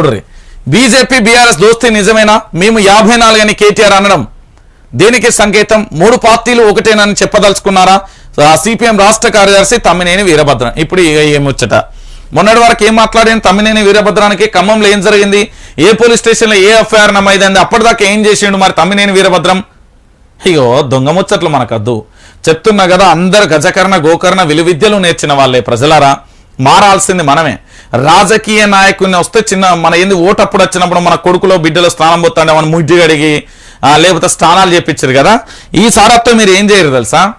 చూడరి BJP BRS దోస్తీ నిజమేనా? మేము యాభై నాలుగని కేటీఆర్ అనడం. దేనికి సంకేతం? మూడు పార్టీలు ఒకటేనని చెప్పదలుచుకున్నారా? సిపిఎం రాష్ట్ర కార్యదర్శి తమ్మినేని వీరభద్రం. ఇప్పుడు ఏమొచ్చట? మొన్నటి వరకు ఏం మాట్లాడిన తమ్మినేని వీరభద్రానికి? ఖమ్మంలో ఏం జరిగింది? ఏ పోలీస్ స్టేషన్లో ఏ ఎఫ్ఐఆర్ నమైంది అప్పటిదాకా ఏం చేసిండు మరి తమ్మినేని వీరభద్రం? అయ్యో దొంగ ముచ్చట్లు మనకద్దు. చెప్తున్నా కదా అందరు గజకర్ణ గోకర్ణ విలువిద్యలు నేర్చిన వాళ్ళే ప్రజలారా. మారాల్సింది మనమే. రాజకీయ నాయకుని వస్తే చిన్న మన ఏంది ఓటప్పుడు వచ్చినప్పుడు మన కొడుకులో బిడ్డలో స్నానం పోతాండే మన ముడ్డి గడిగి లేకపోతే స్నానాలు చేపించారు కదా. ఈ సారత్వం మీరు ఏం చేయరు తెలుసా?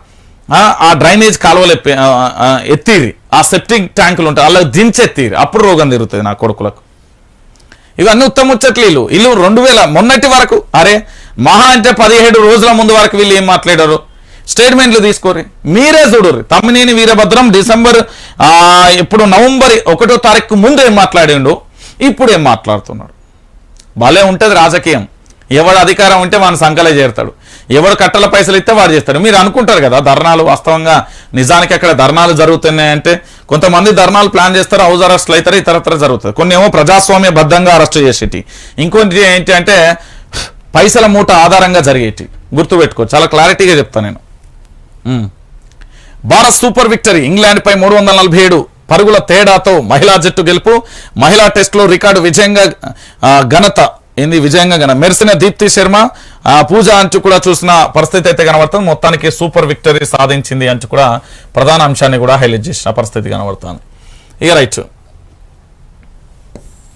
ఆ, డ్రైనేజ్ కాలువలు ఎప్పి- ఆ, ఎత్తిరి. ఆ సెప్టింగ్ ట్యాంకులు ఉంటాయి అలా దించెత్తిరి. అప్పుడు రోగం తిరుగుతుంది నా కొడుకులకు. ఇవన్నీ ఉత్తముచ్చట్లు వీళ్ళు వీళ్ళు రెండు వేల మొన్నటి వరకు అరే మహా అంటే పదిహేడు రోజుల ముందు వరకు వీళ్ళు ఏం మాట్లాడారు? స్టేట్మెంట్లు తీసుకోరు మీరే చూడరు తమ్మినేని వీరభద్రం డిసెంబర్ ఇప్పుడు నవంబర్ ఒకటో తారీఖు ముందు ఏం మాట్లాడిండు. ఇప్పుడు ఏం మాట్లాడుతున్నాడు? భలే ఉంటుంది రాజకీయం. ఎవడు అధికారం ఉంటే వాని సంకలే చేరుతాడు. ఎవడు కట్టల పైసలు ఇస్తే వాడు చేస్తాడు. మీరు అనుకుంటారు కదా ధర్నాలు వాస్తవంగా నిజానికి అక్కడ ధర్నాలు జరుగుతున్నాయంటే కొంతమంది ధర్నాలు ప్లాన్ చేస్తారు హౌస్ అరెస్ట్లు అవుతారు ఇతరత్ర జరుగుతుంది కొన్ని ఏమో ప్రజాస్వామ్య బద్ధంగా అరెస్ట్ చేసేటి. ఇంకొంటి ఏంటి అంటే పైసల మూట ఆధారంగా జరిగేటి. గుర్తుపెట్టుకో చాలా క్లారిటీగా చెప్తాను నేను. భారత్ సూపర్ విక్టరీ ఇంగ్లాండ్ పై మూడు వందల నలభై ఏడు పరుగుల తేడాతో మహిళా జట్టు గెలుపు. మహిళా టెస్ట్లో రికార్డు విజయంగా ఘనత. ఏంది విజయంగా ఘన? మెరిసిన దీప్తి శర్మ పూజ అంచు కూడా చూసిన పరిస్థితి అయితే కనబడుతుంది. మొత్తానికి సూపర్ విక్టరీ సాధించింది అంచు కూడా ప్రధాన అంశాన్ని కూడా హైలైట్ చేసిన పరిస్థితి కనబడుతుంది. ఇక రైట్.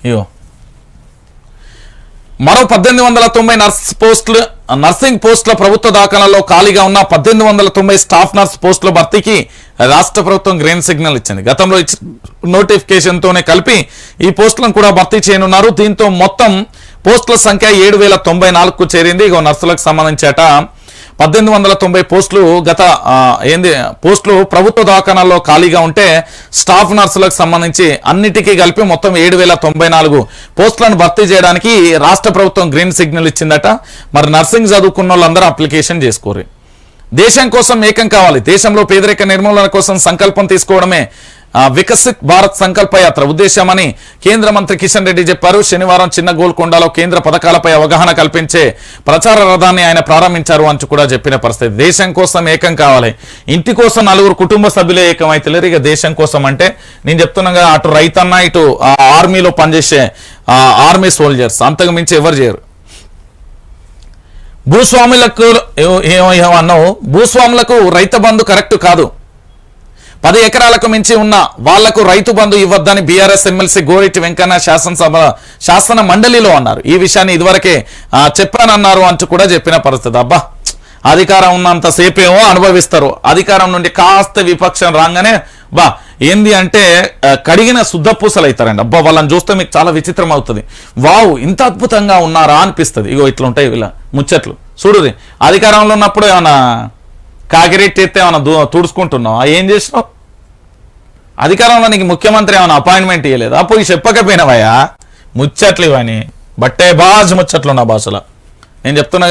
ఇయో మరో పద్దెనిమిది వందల తొంభై నర్స్ పోస్టులు నర్సింగ్ పోస్టుల ప్రభుత్వ దాఖలాలో ఖాళీగా ఉన్న పద్దెనిమిది వందల తొంభై స్టాఫ్ నర్స్ పోస్టుల భర్తీకి రాష్ట్ర ప్రభుత్వం గ్రీన్ సిగ్నల్ ఇచ్చింది. గతంలో నోటిఫికేషన్తోనే కలిపి ఈ పోస్టులను కూడా భర్తీ చేయనున్నారు. దీంతో మొత్తం పోస్టుల సంఖ్య ఏడు వేల తొంభై నాలుగుకు చేరింది. ఇక నర్సులకు సంబంధించేట పద్దెనిమిది వందల తొంభై పోస్టులు గత ఏంది పోస్టులు ప్రభుత్వ దవాఖానాల్లో ఖాళీగా ఉంటే స్టాఫ్ నర్సులకు సంబంధించి అన్నిటికీ కలిపి మొత్తం ఏడు వేల తొంభై నాలుగు పోస్టులను భర్తీ చేయడానికి రాష్ట్ర ప్రభుత్వం గ్రీన్ సిగ్నల్ ఇచ్చిందట. మరి నర్సింగ్ చదువుకున్న వాళ్ళందరూ అప్లికేషన్ చేసుకోరు దేశం కోసం ఏకం కావాలి. దేశంలో పేదరిక నిర్మూలన కోసం సంకల్పం తీసుకోవడమే వికసిత్ భారత్ సంకల్ప యాత్ర ఉద్దేశమని కేంద్ర మంత్రి కిషన్ రెడ్డి చెప్పారు. శనివారం చిన్న గోల్కొండలో కేంద్ర పథకాలపై అవగాహన కల్పించే ప్రచార రథాన్ని ఆయన ప్రారంభించారు అని కూడా చెప్పిన పరిస్థితి. దేశం కోసం ఏకం కావాలి. ఇంటి కోసం నలుగురు కుటుంబ సభ్యులే ఏకమైతలేరు. ఇక దేశం కోసం అంటే నేను చెప్తున్నాగా అటు రైతన్న ఇటు ఆ, ఆర్మీలో పనిచేసే ఆర్మీ సోల్జర్స్. అంతకు మించి ఎవరు చేయరు. భూస్వాములకు ఏమో- ఏమో అన్నావు. భూస్వాములకు రైతు బంధు కరెక్ట్ కాదు. పది ఎకరాలకు మించి ఉన్న వాళ్ళకు రైతు బంధు ఇవ్వద్దని బీఆర్ఎస్ ఎమ్మెల్సీ గోరెట్టి వెంకన్న శాసనసభ శాసన మండలిలో అన్నారు. ఈ విషయాన్ని ఇదివరకే చెప్పానన్నారు అంటూ కూడా చెప్పిన పరిస్థితి. అబ్బా అధికారం ఉన్నంత సేపేమో అనుభవిస్తారు. అధికారం నుండి కాస్త విపక్షం రాగానే బా ఏంది అంటే కడిగిన కడిగిన శుద్ధపూసలు అవుతారండి అబ్బా వాళ్ళని చూస్తే మీకు చాలా విచిత్రం అవుతుంది. వావ్ ఇంత అద్భుతంగా ఉన్నారా అనిపిస్తుంది. ఇగో ఇట్లా ఉంటాయి ఇలా ముచ్చట్లు. చూడుది అధికారంలో ఉన్నప్పుడు ఏమైనా కాకిరెట్టి ఎత్తే ఏమన్నా దూ- తుడుచుకుంటున్నావు? ఏం చేసినావు? అధికారంలో నీకు ముఖ్యమంత్రి ఏమైనా అపాయింట్మెంట్ ఇవ్వలేదు అప్పుడు చెప్పకపోయినవయ్యా. ముచ్చట్లు ఇవని బట్టే బాజ్ ముచ్చట్లు నా భాషలో నేను చెప్తున్నా